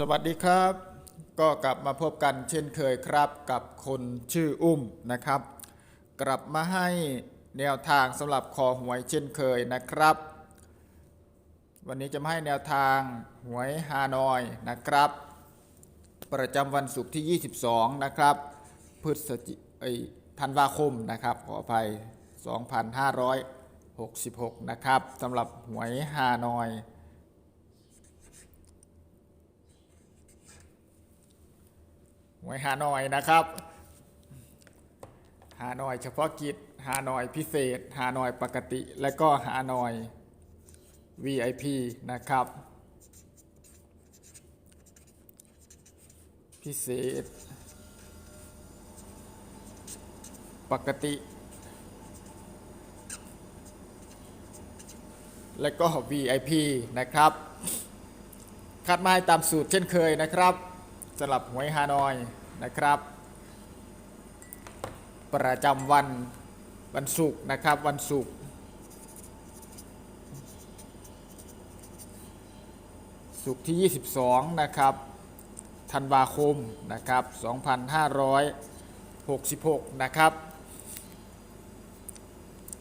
สวัสดีครับ ก็กลับมาพบกันเช่นเคยครับกับคนชื่ออุ้มนะครับ กลับมาให้แนวทางสำหรับคอหวยเช่นเคยนะครับ วันนี้จะมาให้แนวทางหวยฮานอยนะครับ ประจำวันศุกร์ที่ 22 นะครับพฤศจิไอยธันวาคมนะครับขออภัย 2566 นะครับสำหรับหวยฮานอย หวยฮานอยนะครับฮานอยเฉพาะกิจฮานอยพิเศษฮานอยปกติ และก็ฮานอย VIP นะครับ พิเศษ ปกติ และก็ VIP นะครับคัดมาให้ตามสูตรเช่นเคยนะครับ สำหรับหวยฮานอยนะครับ ประจำวันวันศุกร์นะครับวันศุกร์ศุกร์ที่ 22 นะครับธันวาคมนะครับ 2566 นะครับ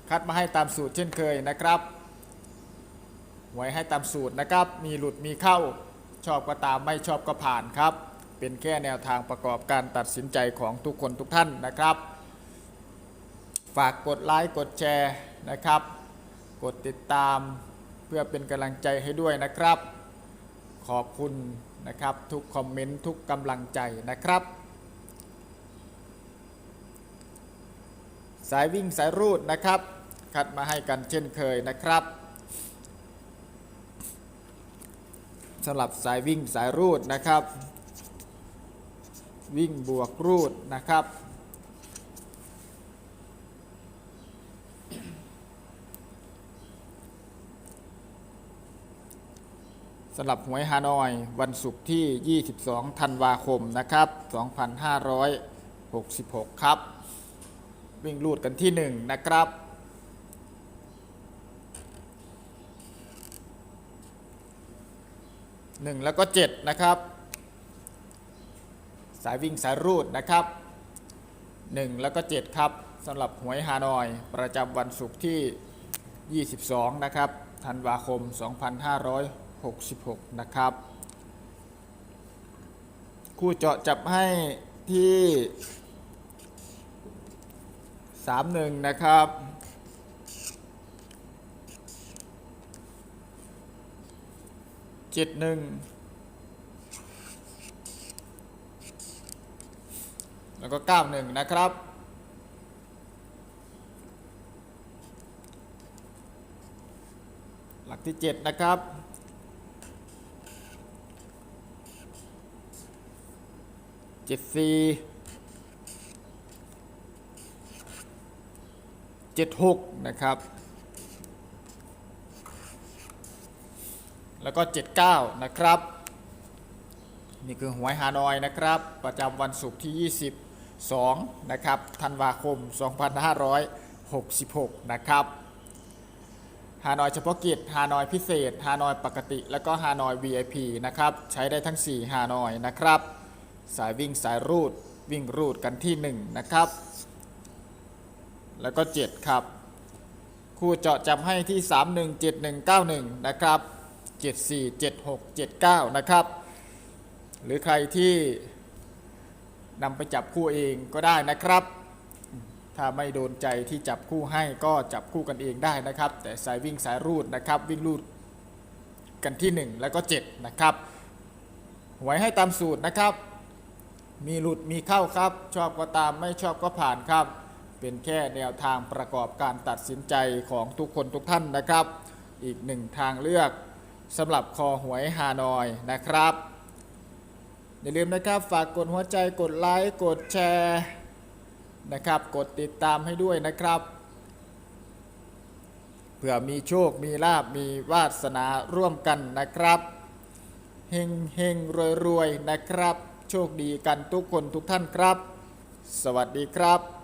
คัดมาให้ตามสูตรเช่นเคยนะครับไว้ให้ตามสูตรนะครับ มีหลุดมีเข้าชอบก็ตามไม่ชอบก็ผ่านครับ เป็นแค่แนวทางประกอบการตัดสินใจของทุกคนทุกท่านนะครับ ฝากกดไลค์กดแชร์นะครับ กดติดตามเพื่อเป็นกำลังใจให้ด้วยนะครับ ขอบคุณนะครับทุกคอมเมนต์ทุกกำลังใจนะครับ สายวิ่งสายรูดนะครับ คัดมาให้กันเช่นเคยนะครับสำหรับสายวิ่งสายรูดนะครับ วิ่งบวกรูดนะครับ สำหรับหวยฮานอยวันศุกร์ที่ 22 ธันวาคมนะครับ 2566 ครับ วิ่งรูดกันที่ 1 นะครับ1แล้วก็7นะครับ สายวิ่งสายรูดนะครับ 1 แล้วก็ 7 ครับสำหรับหวยฮานอย ประจำวันศุกร์ที่ 22 นะครับธันวาคม 2566 นะครับ คู่เจาะจับให้ที่ 31 นะครับเจ็ดหนึ่ง แล้วก็เก้าหนึ่งนะครับ หลักที่เจ็ดนะครับเจ็ดสี่เจ็ดหกนะครับ แล้วก็79นะครับ นี่คือหวยฮานอยนะครับ ประจำวันศุกร์ที่ 2นะครับธันวาคม 2566 นะครับฮานอยเฉพาะกิจฮานอยพิเศษฮานอยปกติ แล้วก็ฮานอย VIP นะครับ ใช้ได้ทั้ง 4ฮานอยนะครับ สายวิ่งสายรูดวิ่งรูดกันที่ 1 นะครับ แล้วก็ 7 ครับ คู่เจาะจำให้ที่ 317191 นะครับ 747679 นะครับ หรือใครที่ นำไปจับคู่เองก็ได้นะครับ ถ้าไม่โดนใจที่จับคู่ให้ก็จับคู่กันเองได้นะครับ แต่สายวิ่งสายรูดนะครับ วิ่งรูดกันที่ 1 แล้วก็ 7 นะครับ ไว้ให้ตามสูตรนะครับ มีหลุดมีเข้าครับ ชอบก็ตามไม่ชอบก็ผ่านครับ เป็นแค่แนวทางประกอบการตัดสินใจของทุกคนทุกท่านนะครับ อีกหนึ่งทางเลือกสำหรับคอหวยฮานอยนะครับ อย่าลืมนะครับฝากกดหัวใจกดไลค์กดแชร์นะครับ กดติดตามให้ด้วยนะครับ เพื่อมีโชคมีลาบมีวาสนาร่วมกันนะครับเฮงเฮงรวยรวยนะครับ โชคดีกันทุกคนทุกท่านครับ สวัสดีครับ